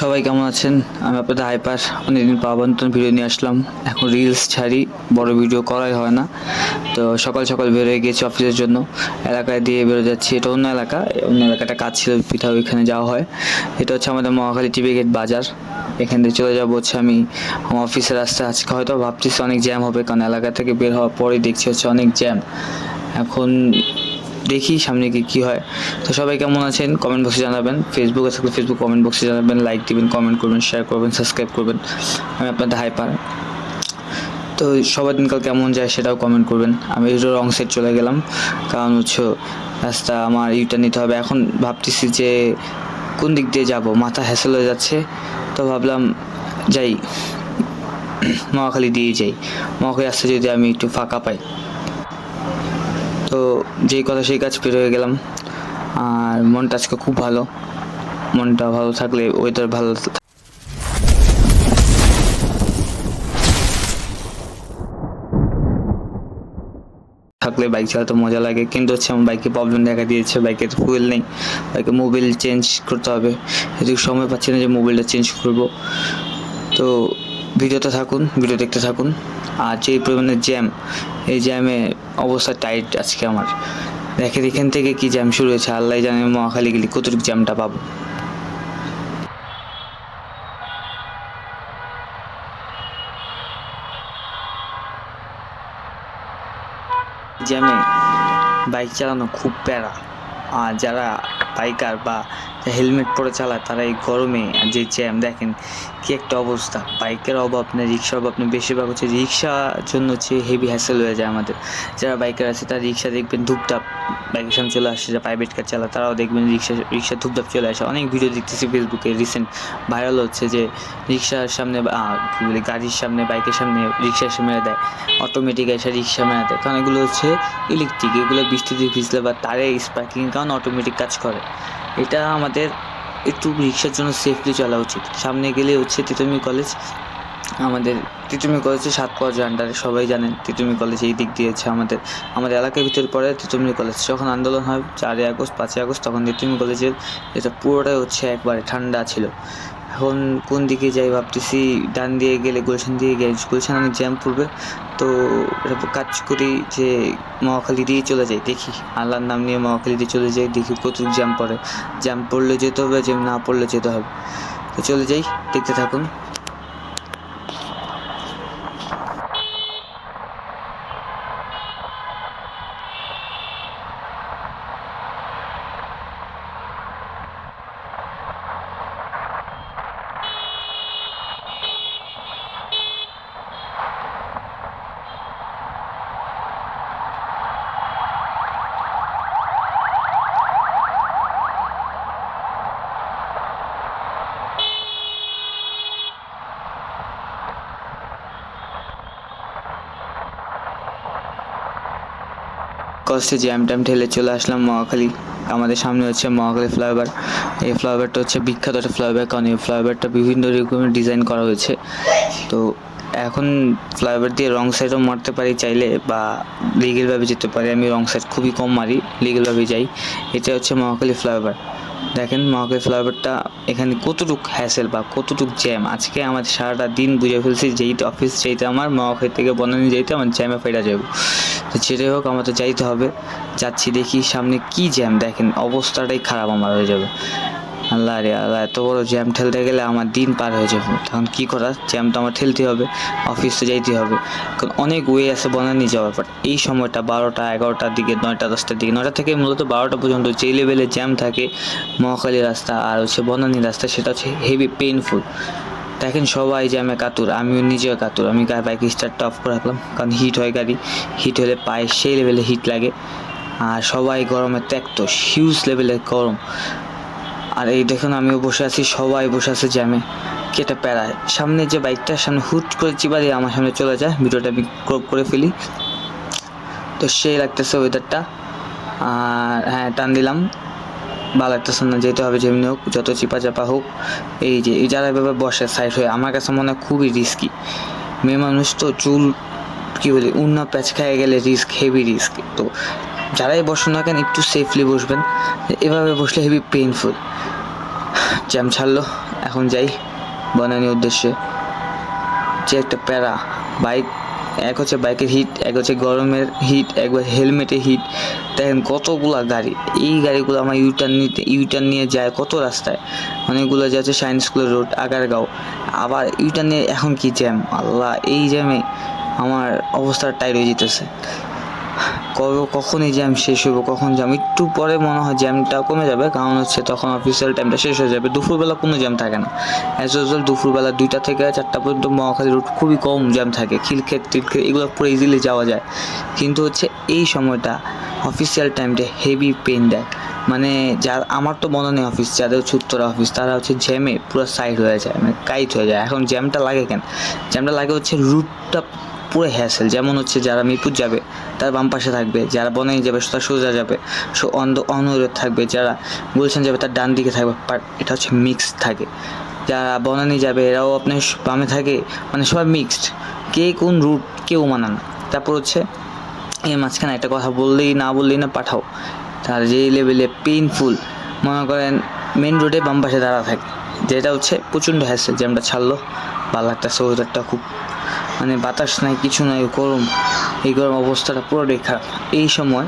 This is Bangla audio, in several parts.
সবাই কেমন আছেন? আমি আপনাদের হাইপার। অনেকদিন পাওয়ার নতুন ভিডিও নিয়ে আসলাম। এখন রিলস ছাড়ি, বড় ভিডিও করাই হয় না। তো সকাল সকাল বেরোয় গেছি অফিসের জন্য। এলাকায় দিয়ে বেরো যাচ্ছি। এটা অন্য এলাকা। অন্য এলাকাটা কাজ ছিল, পিঠা ওইখানে যাওয়া হয়। এটা হচ্ছে আমাদের মহাখালী টিভি গেট বাজার। এখান থেকে চলে যাব হচ্ছে আমি আমার অফিসের রাস্তায়। আজকে হয়তো ভাবতেছি অনেক জ্যাম হবে, কারণ এলাকা থেকে বের হওয়ার পরেই দেখছি হচ্ছে অনেক জ্যাম এখন দেখি সামনে কি কী হয়। তো সবাই কেমন আছেন? কমেন্ট বক্সে জানাবেন। ফেসবুকে থাকলে ফেসবুক কমেন্ট বক্সে জানাবেন। লাইক দিবেন কমেন্ট করবেন শেয়ার করবেন সাবস্ক্রাইব করবেন। আমি আপনাদের হাইপার তো সবার দিনকাল কেমন যায় সেটাও কমেন্ট করবেন। আমি একটু রং সেট চলে গেলাম। কারণ হচ্ছে রাস্তা আমার ইউটার নিতে হবে। এখন ভাবতেছি যে কোন দিক দিয়ে যাব? মাথা হ্যাসেল হয়ে যাচ্ছে। তো ভাবলাম যাই। মহাখালী দিয়ে যাই। মহাখালী আসতে যদি আমি একটু ফাঁকা পাই। তো যেই কথা সেই কাজ বের হয়ে গেলাম। আর মনটা আজকে খুব ভালো। মনটা ভালো থাকলে ওয়েদার ভালো থাকলে বাইক চালাতে মজা লাগে। কিন্তু হচ্ছে আমার বাইকে প্রবলেম দেখা দিয়েছে। বাইকে তো ফুয়েল নেই। বাইকে মোবিল চেঞ্জ করতে হবে। এদিকে সময় পাচ্ছি না যে মোবিলটা চেঞ্জ করব। তো ভিডিওতে থাকুন, ভিডিও দেখতে থাকুন। আর যে পরিমাণে জ্যাম, এই জ্যামে অবস্থা টাইট আজকে আমার। দেখেন এখান থেকে কি জ্যাম শুরু হয়েছে আল্লাহ জানে মহাখালী গেলে কতটুকু জ্যামটা পাবো। জ্যামে বাইক চালানো খুব প্যারা। আর যারা বাইকার বা হেলমেট পরে চালায় তারা এই গরমে যে জ্যাম, দেখেন কি একটা অবস্থা। বাইকের অভাব নেই রিক্সার অভাব নেই বেশিরভাগ হচ্ছে রিক্সার জন্য হচ্ছে হেভি হ্যাসেল হয়ে যায় আমাদের। যারা বাইকার আছে, তারা রিক্সা দেখবেন ধূপধাপ, বাইকের সামনে চলে আসছে যারা প্রাইভেট কার চালায়, তারাও দেখবেন রিক্সা রিক্সা ধূপধাপ চলে আসে। অনেক ভিডিও দেখতেছি ফেসবুকে রিসেন্ট ভাইরাল হচ্ছে যে রিক্সার সামনে কী বলে, গাড়ির সামনে, বাইকের সামনে রিক্সা এসে মেরে দেয়। অটোমেটিক এসে রিক্সা মেরে দেয়। কারণ এগুলো হচ্ছে ইলেকট্রিক এগুলো বৃষ্টিতে ভিজলে বা তারে স্পার্কিং কারণ অটোমেটিক কাজ করে। এটা আমাদের একটু রিক্সার জন্য সেফলি চলা উচিত। সামনে গেলে হচ্ছে তিতুমি কলেজ আমাদের তিতুমি কলেজে সাত পর্যায়ে আন্ডারে সবাই জানেন তিতুমি কলেজ এই দিক দিয়ে হচ্ছে আমাদের। আমাদের এলাকার ভিতরে পড়ে তিতুমি কলেজ যখন আন্দোলন হয় চারই আগস্ট, পাঁচই আগস্ট, তখন তিতুমি কলেজের এটা পুরোটাই হচ্ছে একবারে ঠান্ডা ছিল। এখন কোন দিকে যাই ভাবতেছি, ডান দিয়ে গেলে গুলশান দিয়ে গেলে গুলশান অনেক জ্যাম পড়বে। তো কাজ করি যে মহাখালী দিয়ে চলে যাই, দেখি। আল্লাহর নাম নিয়ে মহাখালী দিয়ে চলে যাই, দেখি কত জ্যাম পড়ে। জ্যাম পড়লে যেতে হবে জ্যাম না পড়লে যেতে হবে। তো চলে যাই, দেখতে থাকুন। কষ্টে জ্যাম ট্যাম ঠেলে চলে আসলাম মহাখালী। আমাদের সামনে হচ্ছে মহাখালী ফ্লাইওভার। এই ফ্লাইওভারটা হচ্ছে বিখ্যাত একটা ফ্লাইওভার, কারণ এই ফ্লাইওভারটা বিভিন্ন রকমের ডিজাইন করা হয়েছে। তো এখন ফ্লাইওভার দিয়ে রং সাইডও মারতে পারি চাইলে, বা লিগেলভাবে যেতে পারি। আমি রং সাইড খুবই কম মারি লিগেলভাবে যাই। এটা হচ্ছে মহাখালী ফ্লাইওভার। দেখেন মহাকাশ ফ্লাইওভারটা এখানে কতটুক হ্যাসেল বা কতটুক জ্যাম আজকে আমার সারাটা দিন বুঝে ফেলছি যেই অফিস যেইতে আমার মহাকাশ থেকে বনানি যেতে আমার জ্যামে ফেরা যাব। তো যেটাই হোক, আমার তো যাইতে হবে। যাচ্ছি দেখি সামনে কি জ্যাম দেখেন অবস্থাটাই খারাপ আমার হয়ে যাবে। আল্লাহ রে আল্লাহ, এত বড় জ্যাম ঠেলতে গেলে আমার দিন পার হয়ে যাবে। তখন কি করার? জ্যাম তো আমার ঠেলতে হবে অফিস তো যাইতে হবে। কারণ অনেক ওয়ে আছে বনানি যাওয়ার পর এই সময়টা বারোটা, এগারোটার দিকে, নয়টা, দশটার দিকে, নয়টা থেকে মূলত বারোটা পর্যন্ত যে লেভেলে জ্যাম থাকে, মহাখালী রাস্তা আর হচ্ছে বনানী রাস্তা, সেটা হচ্ছে হেভি পেইনফুল দেখেন সবাই জ্যামে কাতুর, আমিও নিজেও কাতুর। আমি বাইক স্টার্টটা অফ করে রাখলাম, কারণ হিট হয় গাড়ি হিট হলে পায়ে সেই লেভেলে হিট লাগে। আর সবাই গরমে ত্যাক্ত হিউজ লেভেলের গরম। আর এই দেখুন, আমিও বসে আছি, সবাই বসে আছে জ্যামে। কেটে প্যারায়। সামনে যে বাইকটা, সামনে হুট করে চিবা দিয়ে আমার সামনে চলে যায়। ভিডিওটা আমি ক্রপ করে ফেলি। তো সেই লাগতেছে ওয়েদারটা আর হ্যাঁ টান দিলাম। ভালো লাগতেছে না, যেতে হবে, যেমনি হোক, যত চিপা চাপা হোক। এই যে যারা এভাবে বসে সাইড হয়ে, আমার কাছে মনে হয় খুবই রিস্কি মেয়ে মানুষ তো চুল, কী বলি উন্না প্যাচ খেয়ে গেলে রিস্ক হেভি রিস্ক তো যারাই বসুন না কেন, একটু সেফলি বসবেন। এভাবে বসলে হেভি পেইনফুল জ্যাম ছাড়লো, এখন যাই বনানির উদ্দেশ্যে। যে একটা প্যারা, বাইক, এক হচ্ছে বাইকের হিট এক হচ্ছে গরমের হিট একবার হেলমেটের হিট দেখেন কতগুলা গাড়ি, এই গাড়িগুলো আমার ইউটার্ন নিতে ইউটার্ন নিয়ে যায় কত রাস্তায়? অনেকগুলো যাচ্ছে সায়েন্স স্কুলের রোড আগারগাঁও। আবার ইউটার্ন নিয়ে এখন কি জ্যাম আল্লাহ, এই জ্যামে আমার অবস্থা টাইট হয়ে যেতেছে। কখন এই জ্যাম শেষ হবে কখন জ্যাম একটু পরে মনে হয় জ্যামটা কমে যাবে, কারণ হচ্ছে তখন অফিসিয়াল টাইমটা শেষ হয়ে যাবে। দুপুরবেলা কোনো জ্যাম থাকে না। অ্যাজ ইউজুয়াল দুপুরবেলা দুইটা থেকে চারটা পর্যন্ত মহাখালী রুট খুবই কম জ্যাম থাকে। খিলক্ষেত, টিলক্ষেত, এগুলো পুরো ইজিলি যাওয়া যায়। কিন্তু হচ্ছে এই সময়টা অফিসিয়াল টাইমটা হেভি পেন দেয়। মানে যার, আমার তো মনে নেই অফিস যাদের হচ্ছে উত্তরা অফিস তারা হচ্ছে জ্যামে পুরো সাইড হয়ে যায় মানে কাইট হয়ে যায়। এখন জ্যামটা লাগে কেন? জ্যামটা লাগে হচ্ছে রুটটা পুরো হ্যাসেল যেমন হচ্ছে যারা মিরপুর যাবে, তার বাম পাশে থাকবে। যারা বনাই যাবে, তার সোজা যাবে। সো অন অনুরোধ থাকবে। যারা গুলশান যাবে, তার ডান দিকে থাকবে। বাট এটা হচ্ছে মিক্সড থাকে। যারা বনানি যাবে, এরাও আপনার বামে থাকে। মানে সবাই মিক্সড কে কোন রুট কেউ মানে না। তারপর হচ্ছে এই মাঝখানে একটা কথা বললেই না বললেই না পাঠাও। তার যে লেভেলে পেইনফুল মনে করেন মেন রোডে বাম পাশে দাঁড়া থাকে। যেটা হচ্ছে প্রচণ্ড হ্যাসেল জ্যামটা ছাড়লো। ভালো ওয়েদারটা খুব মানে বাতাস নাই, কিছু নাই গরম, এই গরম অবস্থাটা পুরোটাই খারাপ। এই সময়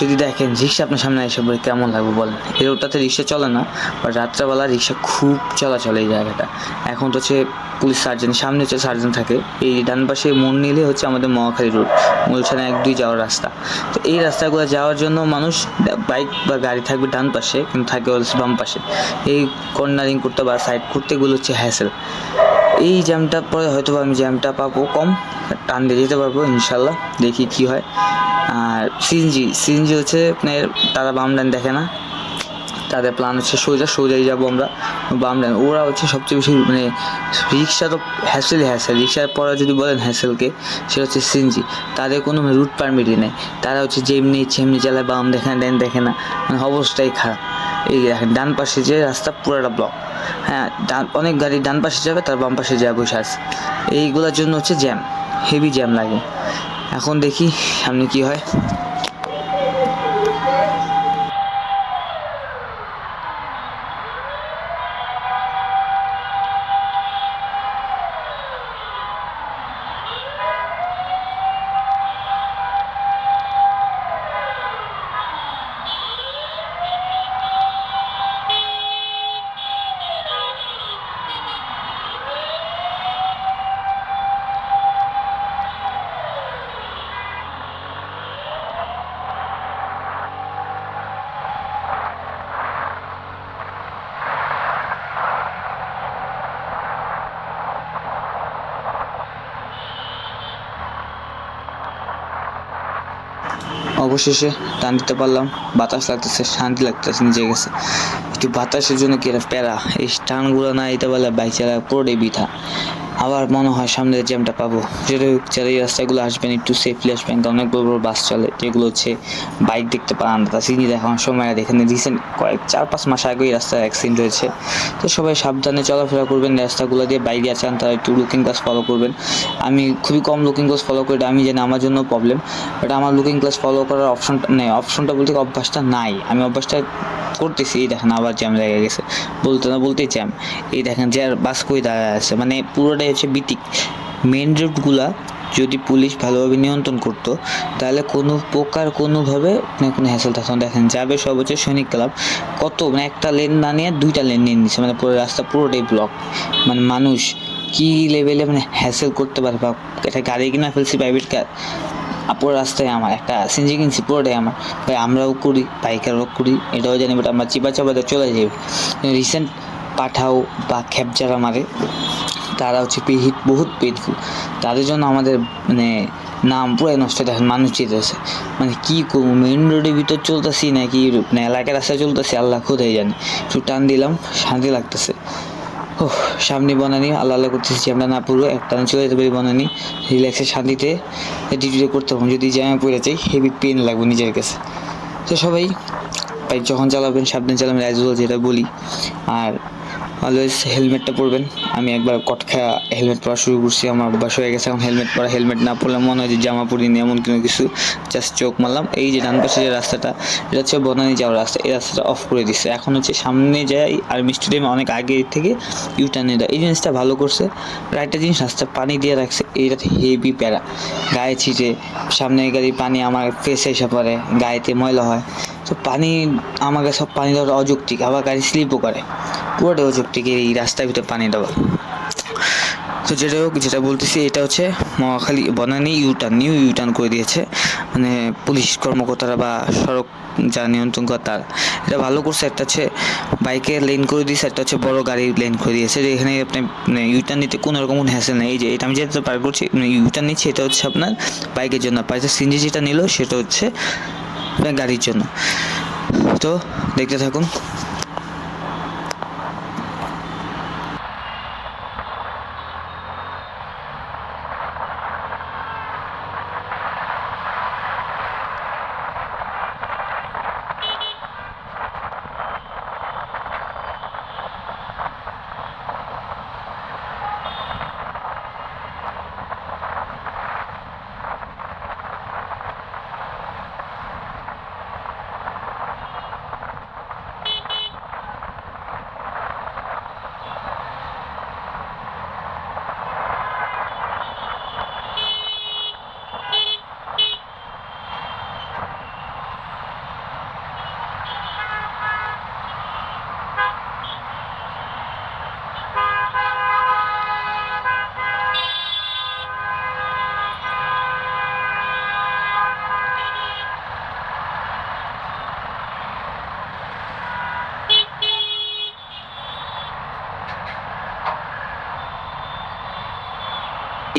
যদি দেখেন রিক্সা আপনার সামনে এসে পড়ে, কেমন লাগবে বলেন? এই রোডটাতে রিক্সা চলে না বা রাত্রেবেলা রিক্সা খুব চলাচল এই জায়গাটা। এখন তো হচ্ছে পুলিশ সার্জন সামনে হচ্ছে সার্জন থাকে। এই ডান পাশে মোড় নিলে হচ্ছে আমাদের মহাখালী রোড গুলশানে এক দুই যাওয়ার রাস্তা। তো এই রাস্তাগুলো যাওয়ার জন্য মানুষ বাইক বা গাড়ি থাকবে ডান পাশে, কিন্তু থাকে হচ্ছে বাম পাশে। এই কর্নারিং করতে বা সাইড করতে এগুলো হচ্ছে হ্যাসেল এই জ্যামটা পরে হয়তো আমি জ্যামটা পাবো কম টান দিয়ে যেতে পারব, ইনশাল্লাহ, দেখি কি হয়। আর সিএনজি সিএনজি হচ্ছে আপনার তারা বাম ডান দেখে না। তাদের প্ল্যান হচ্ছে সোজা, সোজাই যাব আমরা বাম ডান ওরা হচ্ছে সবচেয়ে বেশি মানে রিক্সা তো হ্যাসেল হ্যাসেল রিক্সার পরে যদি বলেন হ্যাসেলকে সেটা হচ্ছে সিএনজি। তাদের কোনো রুট পারমিটই নেই। তারা হচ্ছে যেমনি ইচ্ছে এমনি চালায়, বাম দেখে না, ডান দেখে না। মানে অবস্থাই খারাপ। এই দেখেন, ডান পাশে যে রাস্তা পুরোটা ব্লক হ্যাঁ ডান, অনেক গাড়ি ডান পাশে যাবে, তার বাম পাশে যা বসে আছে। এইগুলোর জন্য হচ্ছে জ্যাম হেভি জ্যাম লাগে। এখন দেখি সামনে কি হয়। অবশেষে টান দিতে পারলাম। বাতাস লাগতেছে, শান্তি লাগতেছে, নিজে গেছে। একটু বাতাসের জন্য কি প্যারা? এই টানগুলো না দিতে পারলে বাইক চালা পুরোটাই বৃথা। আবার মনে হয় সামনের জ্যামটা পাবো। যেটা যারা এই রাস্তাগুলো আসবেন, একটু সেফলি আসবেন, কারণ অনেক বড় বড় বাস চলে, যেগুলো হচ্ছে বাইক দেখতে পান তা সিনি দেখানোর সময় আর এখানে রিসেন্ট কয়েক চার পাঁচ মাস আগে এই রাস্তায় অ্যাক্সিডেন্ট হয়েছে। তো সবাই সাবধানে চলাফেরা করবেন, রাস্তাগুলো দিয়ে বাইক আছেন তারা একটু লুকিং ক্লাস ফলো করবেন। আমি খুবই কম লুকিং ক্লাস ফলো করি, আমি জানি আমার জন্য প্রবলেম বাট আমার লুকিং ক্লাস ফলো করার অপশনটা নেই অপশনটা বলতে অভ্যাসটা নাই। আমি অভ্যাসটা করতেছি, এই দেখেন আবার জ্যাম লেগে গেছে। বলতে না বলতে জ্যাম এই দেখেন যে আর বাস কই দাঁড়ায় আছে। মানে পুরোটাই হচ্ছে বিতিক। মেন রোডগুলা যদি পুলিশ ভালোভাবে নিয়ন্ত্রণ করতো, তাহলে কোনো প্রকার কোনোভাবে মানে কোনো হ্যাসেল থাকতো না। দেখেন যাবে হচ্ছে সৈনিক ক্লাব। কত? মানে একটা লেন না নিয়ে দুইটা লেন নিয়ে নিচ্ছে মানে পুরো রাস্তা পুরোটাই ব্লক মানে মানুষ কী লেভেলে মানে হ্যাসেল করতে পারে বা একটা গাড়ি কিনা ফেলছি প্রাইভেট কার আপুর রাস্তায় আমার একটা সিনজি কিনছি, পুরোটাই আমার। ভাই আমরাও করি বাইকারও করি, এটাও জানি বাট আমরা চিপা চাপাতে চলে যাই। রিসেন্ট পাঠাও বা খ্যাপ যারা মারে, তারা হচ্ছে হিট বহুত পেইনফুল তাদের জন্য আমাদের মানে নাম পুরাই নষ্ট দেখেন মানুষ যেতেছে মানে কী করব মেন রোডের ভিতর চলতেছি নাকি মানে এলাকার রাস্তায় চলতেছি, আল্লাহ খোদাই জানে। একটু টান দিলাম, শান্তি লাগতেছে। ও সামনে বনানি, আল্লাহ আল্লাহ করতেছি আমরা না পুরো একটা চলে যেতে পারি বনানি। রিল্যাক্সে শান্তিতে ডিউটিটা করতে হবে যদি জ্যামে পড়ে যাই হেভি পেন লাগবে নিজের কাছে। তো সবাই বাইক যখন চালাবেন সাবধানে চালাবেন অ্যাজ যেটা বলি। আর অলওয়েজ হেলমেটটা পরবেন। আমি একবার কটখা হেলমেট পরা শুরু করছি, আমার অভ্যাস হয়ে গেছে এখন হেলমেট পরা। হেলমেট না পরলে মনে হয় যে জামা পরিনি, এমন কোনো কিছু। জাস্ট চোখ মারলাম। এই যে ডান পাশে যে রাস্তাটা, এটা হচ্ছে বনানি যাওয়ার রাস্তা। এই রাস্তাটা অফ করে দিচ্ছে এখন হচ্ছে সামনে যাই আর্মি স্টেডিয়ামে, অনেক আগে থেকে ইউটার্নে দেয় এই জিনিসটা ভালো করছে। আর একটা জিনিস, রাস্তা পানি দিয়ে রাখছে। এইটা হেভি প্যারা। গায়ে ছিটে সামনে গাড়ি পানি আমার ফেসে এসে পড়ে, গায়েতে ময়লা হয়। তো পানি, আমাকে সব পানি দেওয়াটা অযৌক্তিক, আবার গাড়ি স্লিপও করে। পুরোটাই অযৌক্তিক এই রাস্তার ভিতরে পানি দেওয়া। তো যেটা হোক, যেটা বলতেছি, এটা হচ্ছে Mohakhali Banani U turn new U turn করে দিয়েছে। মানে পুলিশ কর্মকর্তারা বা সড়ক যা নিয়ন্ত্রণ করে তারা। এটা ভালো করছে, একটা হচ্ছে বাইকের লেন করে দিয়েছে, একটা হচ্ছে বড় গাড়ির লেন করে দিয়েছে। যে এখানে আপনি মানে ইউটার্ন নিতে কোনো রকম হ্যাসেল নেই। এই যে, এটা আমি যেটা পার করছি মানে ইউটার্ন নিচ্ছি, এটা হচ্ছে আপনার বাইকের জন্য। পাইছে সিনজি যেটা নিল, সেটা হচ্ছে গাড়ির জন্য। তো দেখতে থাকুন।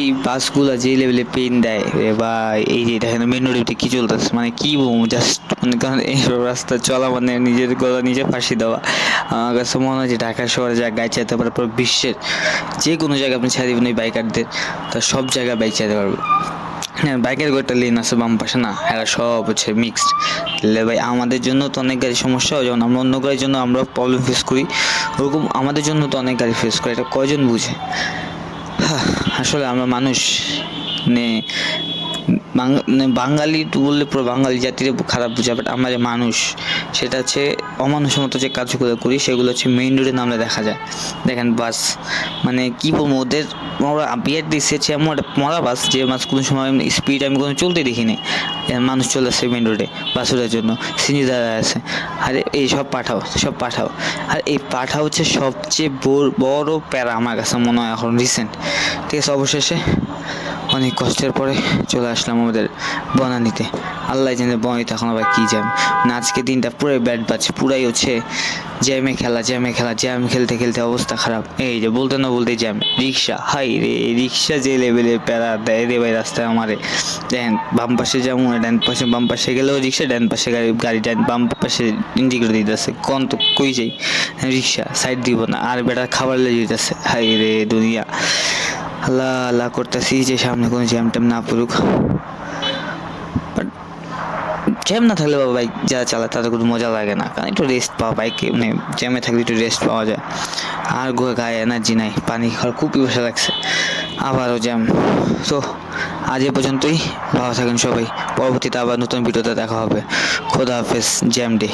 এই বাসগুলো যে লেভেলে পেন দেয় বা এই যে দেখেন মেন রোডে কি চলতেছে মানে কি জাস্ট মানে কারণ এইসব রাস্তা চলা মানে নিজের গলা নিজে ফাঁসি দেওয়া। আমার কাছে মনে হয় যে ঢাকা শহরে যা গাড়ি চালাতে পারে পুরো বিশ্বের যে কোনো জায়গায় আপনি ছেড়ে দেবেন ওই বাইকারদের তা সব জায়গায় বাইক চালাতে পারবে। হ্যাঁ বাইকের কয়েকটা লেন আছে বাম পাশে না এরা সব হচ্ছে মিক্সড তাহলে ভাই আমাদের জন্য তো অনেক গাড়ি সমস্যা হয় যেমন আমরা অন্য গাড়ির জন্য আমরা প্রবলেম ফেস করি ওরকম আমাদের জন্য তো অনেক গাড়ি ফেস করে এটা কয়জন বুঝে? হ্যাঁ, আসলে আমরা মানুষ মানে বাঙালি বললে পুরো বাঙালি জাতির খারাপ বোঝা বাট আমরা যে মানুষ, সেটা হচ্ছে অমানুষের মতো যে কাজগুলো করি, সেগুলো হচ্ছে মেইন রোডে নামলে দেখা যায়। দেখেন বাস মানে কী বলব, ওদের ওরা বিয়ার দিচ্ছে এমন একটা মরা বাস, যে বাস কোনো সময় স্পিড আমি কোনো চলতে দেখিনি। মানুষ চলে আসছে মেন রোডে বাসুরের জন্য সিনি দাদা আছে আরে, এই সব পাঠাও সব পাঠাও। আর এই পাঠা হচ্ছে সবচেয়ে বড় বড় প্যারা আমার কাছে মনে হয় এখন রিসেন্ট ঠিক আছে, অবশেষে অনেক কষ্টের পরে চলে আসলাম আমাদের বনানিতে। আল্লাহ জানে বনানিতে তখন আবার কী জ্যাম। না, আজকে দিনটা পুরাই ব্যাট বাজছে পুরাই হচ্ছে জ্যামে খেলা জ্যামে খেলা, জ্যাম খেলতে খেলতে অবস্থা খারাপ। এই যে বলতে না বলতে জ্যাম। রিক্সা, হাই রে, রিক্সা যে লেভেলে প্যারা দেয় রে ভাই রাস্তায় আমারে। দেখেন, বাম পাশে যেমন ডান পাশে, বাম পাশে গেলেও রিক্সা, ডান পাশে গাড়ি গাড়ি ডান বাম পাশে ইন্ডিকেটর দিতেছে। কন তো কই যাই। রিক্সা সাইড দিব না। আর বেটা খাবার লেগে যেতেছে হাই রে দুনিয়া। আল্লাহ আল্লাহ করতেছি যে সামনে কোনো জ্যাম ট্যাম না পড়ুক। বাট জ্যাম না থাকলে বাবা বাইক যারা চালায় তাদের কোনো মজা লাগে না। কারণ একটু রেস্ট পাওয়া বাইকে মানে জ্যামে থাকলে একটু রেস্ট পাওয়া যায়। আর গায়ে এনার্জি নাই, পানি খাওয়ার খুব পিপাসা লাগছে। আবারও জ্যাম। তো আজ এ পর্যন্তই, ভালো থাকেন সবাই। পরবর্তীতে আবার নতুন ভিডিওতে দেখা হবে। খোদা হাফেজ, জ্যাম ডে